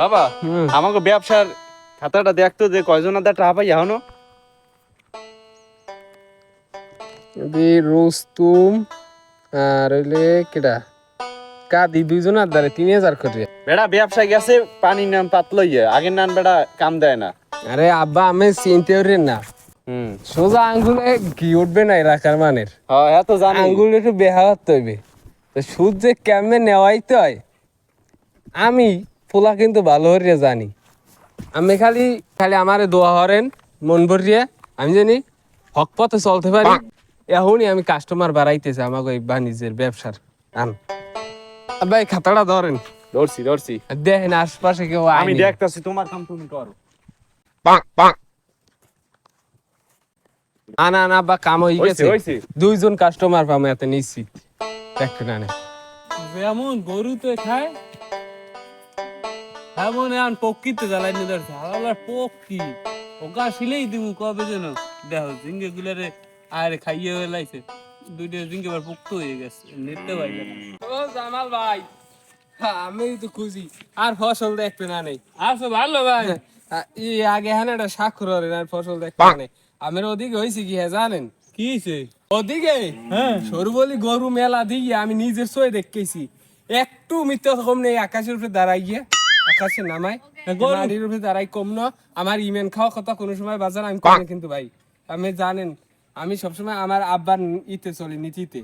বাবা। আমাকে ব্যবসার খাতাটা দেখতো যে কয়জন আদা টাকা পাই এখনও দি রোস্তুম আর হইলে কেডা? কাদি দুইজন আর দাঁড়ে তিন হাজার করে। বেড়া ব্যবসা গেছে পানি নাম পাতলো ইয়ে আগের নান বেড়া কাম দেয় না। আরে আব্বা আমি চিনতে পারি না। হুম। সোজা আঙ্গুলে ঘি উঠবে না এলাকার মানের। হ্যাঁ হ্যাঁ তো জানি। আঙ্গুল একটু বেহাওয়াত হইবে। তো সুদ যে কেমনে নেওয়াই তো হয়? আমি পোলা কিন্তু ভালো হরিয়া জানি। আমি খালি খালি আমারে দোয়া হরেন মন ভরিয়ে। আমি জানি হক পথে চলতে পারি। এখনই আমি কাস্টমার বাড়াইতেছি আমাকে এই বাণিজ্যের ব্যবসার আন। এই খাতাটা ধরেন। ধরছি ধরছি। দেখেন আশপাশে কেউ আমি আমি দেখতাছি তোমার কাম তুমি করো। আনা না বা কাম হয়ে গেছে। দুইজন কাস্টমার পাবো এত নিশ্চিত। দেখতে না যেমন গরু তো খায় এমন এখন পক্ষিতে জ্বালাই নিয়ে ধরছে। হালার পক্ষি ওকা শিলেই দিমু কবে যেন? দেখো জিঙ্গে গুলারে আরে খাইয়ে হয়ে লাইছে দুইটা জিঙ্গে বার পোক্ত হয়ে গেছে নিতে পারবে না। ও জামাল ভাই হ্যাঁ, আমি তো খুঁজি। আর ফসল দেখতে না নেই। আছো ভালো ভাই। আ, ই আগে হ্যাঁ একটা স্বাক্ষর আর ফসল দেখতে নেই। আমার ওদিকে হয়েছে কি হ্যাঁ জানেন? কি হইছে? ওদিকে? হ্যাঁ। সরু বলি গরু মেলা দিয়ে আমি নিজের সই দেখতেছি। একটু মিথ্যা কম নেই আকাশের উপরে দাঁড়াই গিয়ে আকাশে নামাই উপরে কম না। আমার ইমেন খাওয়া কথা কোনো সময় বাজার আমি না কিন্তু ভাই। আমি জানেন আমি সবসময় আমার আব্বার ইতে চলি নীতিতে।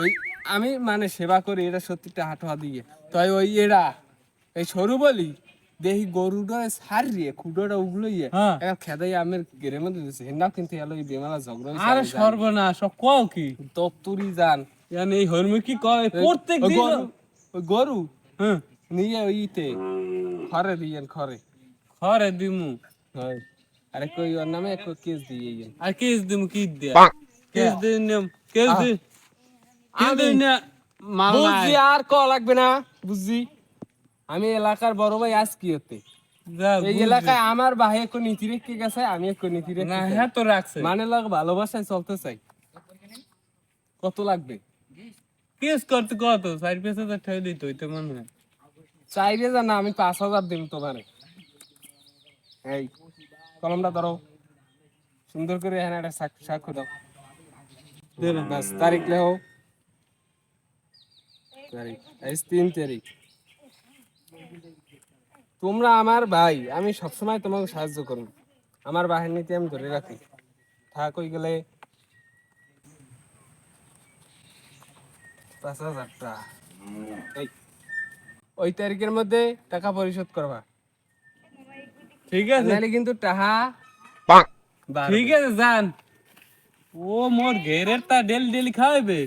ওই আমি মানে সেবা করি এটা সত্যিটা হাঁটোয়া দিয়ে তাই ওই এরা এই সরু বলি দেখি গরুটা সারিয়ে খুঁটোটা উগলো ইয়ে হ্যাঁ। খেদাই আমের গেরের মধ্যে দিছে। কিন্তু এলো এই বেমালা ঝগড়া আরে। সর্বনাশ কও কি? দপ্তরি যান জানি এই হরমে কয়? প্রত্যেক দিন গরু হ্যাঁ। নিয়ে ওই ইতে। খরে দিয়েন খরে। খরে দিমু। হয়। আরে কই ওর নামে এক কেস দিয়ে আর কেস দিমু কি দিয়া? কেস দিন কেস দিন দিন না নাই। আর ক লাগবে না বুঝছি আমি এলাকার বড় ভাই আজ কি হতে এই এলাকায় আমার ভাই এক নীতি রেখে গেছে আমি এক নীতি রেখে না হ্যাঁ তো রাখছে। মানে লাগ ভালোবাসায় চলতে চাই। কত লাগবে? কেস করতে কত? চার পাঁচ হাজার টাকা দিত ওইটা মনে হয়। চাই রে না আমি পাঁচ হাজার দিম তোমারে। এই কলমটা ধরো। সুন্দর করে এখানে একটা সাক্ষ- সাক্ষ্য দাও। বাস তারিখ লেখো। তারিখ তিন তারিখ। তোমরা আমার ভাই আমি সবসময় তোমাকে সাহায্য করব। আমার বাহিনীতে আমি ধরে রাখি। থাক হয়ে গেলে পাঁচ হাজার টাকা এই। ওই তারিখের মধ্যে টাকা পরিশোধ করবা। ঠিক আছে। নাহলে কিন্তু টাহা ঠিক আছে যান। ও মোর ঘেরের তা ডেলি ডেলি খাওয়াবে